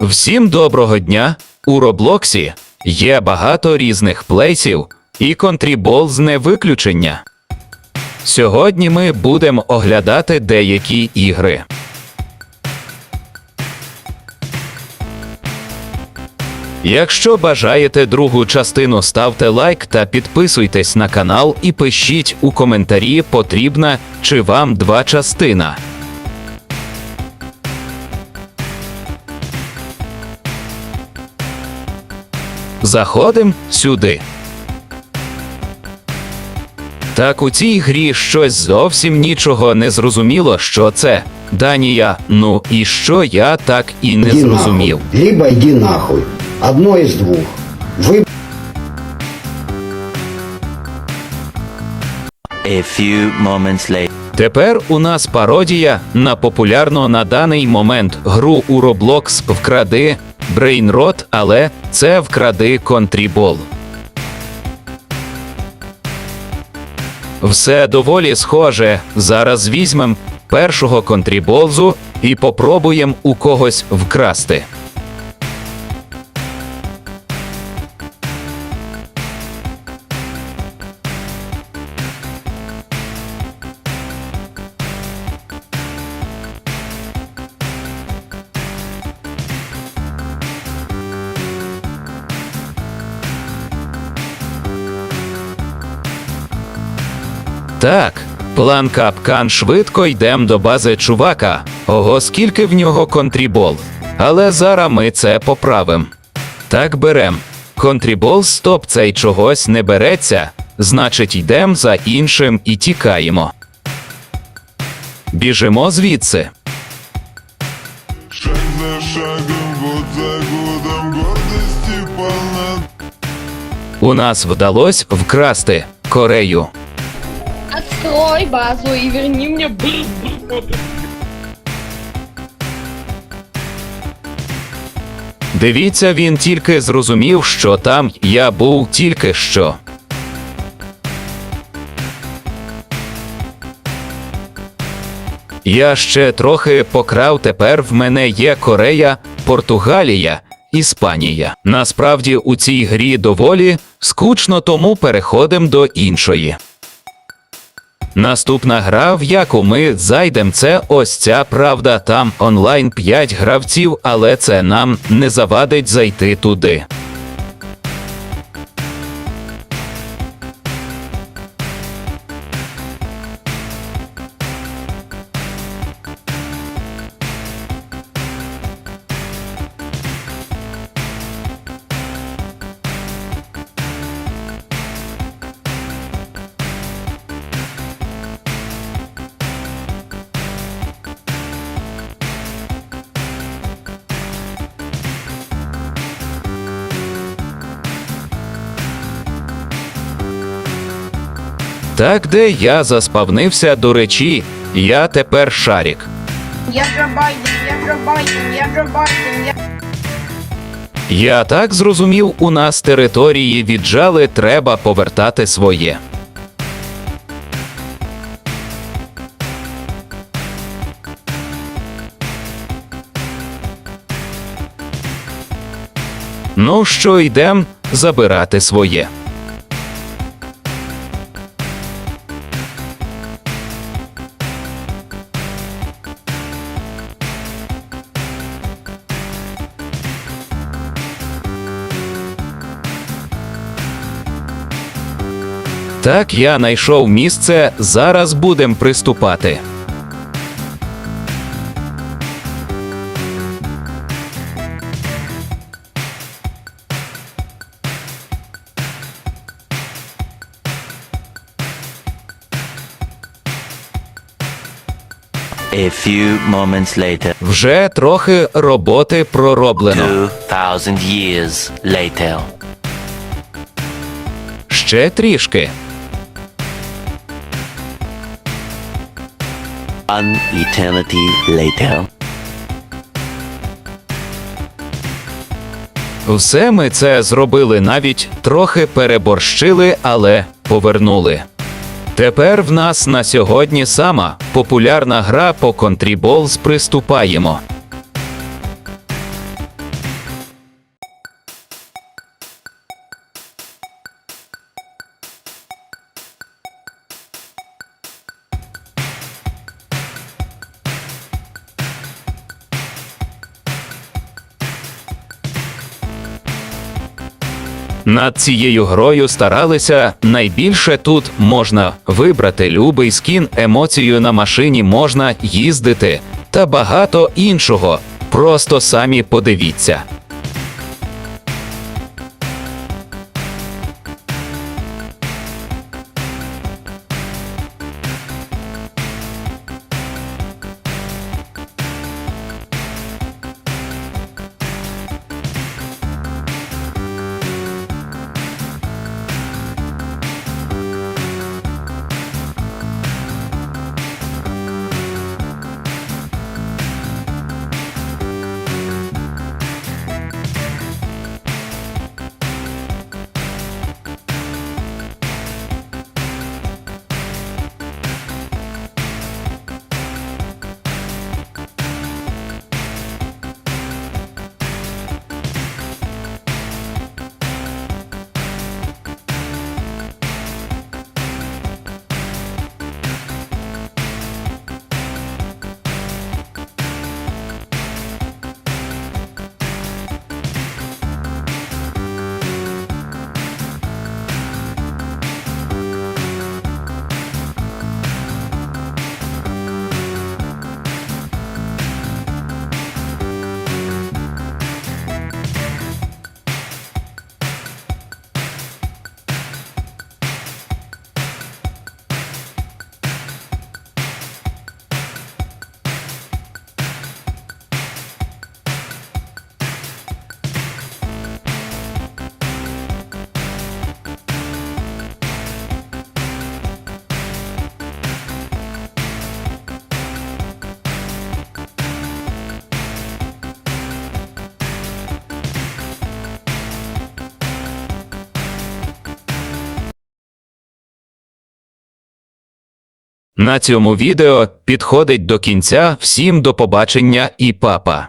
Всім доброго дня! У Роблоксі є багато різних плейсів, і контрібол не виключення. Сьогодні ми будемо оглядати деякі ігри. Якщо бажаєте другу частину, ставте лайк та підписуйтесь на канал і пишіть у коментарі, потрібна чи вам два частина. Заходим сюди. Так у цій грі щось зовсім нічого не зрозуміло, що це. Данія, ну і що я так і не Иди зрозумів. нахуй, либо иди нахуй. Одно из двух. Вы A few moments later. Тепер у нас пародія на популярну на даний момент гру у Roblox вкради Brainrot, але це вкради контрібол. Все доволі схоже. Зараз візьмем першого контріболзу і попробуємо у когось вкрасти. Так, план капкан швидко йдем до бази чувака. Ого, скільки в нього контрібол. Але зараз ми це поправим. Так берем. Контрібол стоп цей чогось не береться, значить йдем за іншим і тікаємо. Біжимо звідси. У нас вдалося вкрасти Корею. Открой базу и верни мне Дивіться, він тільки зрозумів, що там я був тільки що. Я ще трохи покрав, тепер в мене є Корея, Португалія, Іспанія. Насправді у цій грі доволі скучно, тому переходимо до іншої. Наступна гра, в яку ми зайдемо, це ось ця правда. Там онлайн 5 гравців, але це нам не завадить зайти туди. Так, де я заспавнився до речі, я тепер шарік. Я Джо Байден, я Джо Байден, я Джо Байден, я... Я так зрозумів, у нас території віджали, треба повертати своє. Ну що, йдем забирати своє. Так, я знайшов місце, зараз будем приступати. A few moments later. Вже трохи роботи пророблено. 2000 years later. Ще трішки. An eternity later. Все ми це зробили, навіть трохи переборщили, але повернули. Тепер в нас на сьогодні сама популярна гра по контрібол з приступаємо. Над цією грою старалися найбільше тут можна вибрати любий скін, емоцію на машині можна їздити та багато іншого. Просто самі подивіться. На цьому відео підходить до кінця. Всім до побачення і папа.